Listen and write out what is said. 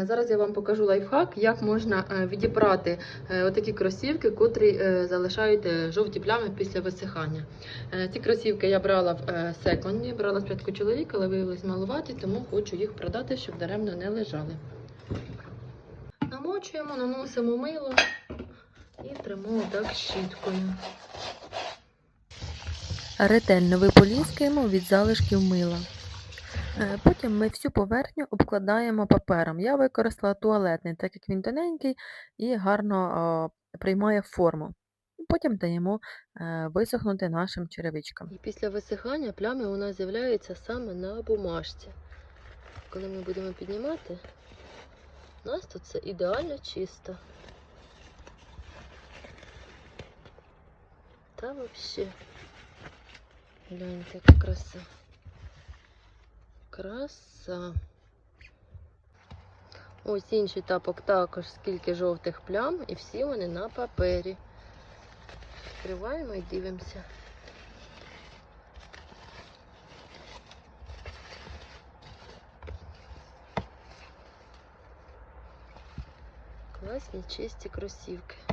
Е, Зараз я вам покажу лайфхак, як можна е, відібрати е, отакі кросівки, котрі залишають жовті плями після висихання. Ці кросівки я брала в секонді, брала спочатку чоловіка, але виявилось малуваті, тому хочу їх продати, щоб даремно не лежали. Намочуємо, наносимо мило і тримо так щіткою. Ретельно виполіскуємо від залишків мила. Е, Потім ми всю поверхню обкладаємо папером. Я використала туалетний, так як він тоненький і гарно приймає форму. Потім даємо е, висохнути нашим черевичкам. І після висихання плями у нас з'являються саме на бумажці. Коли ми будемо піднімати, у нас тут все ідеально чисто. Та взагалі. Гляньте, яка краса. Краса. Ось інший тапок також скільки жовтих плям, і всі вони на папері. Відкриваємо і дивимося. Класні чисті кросівки.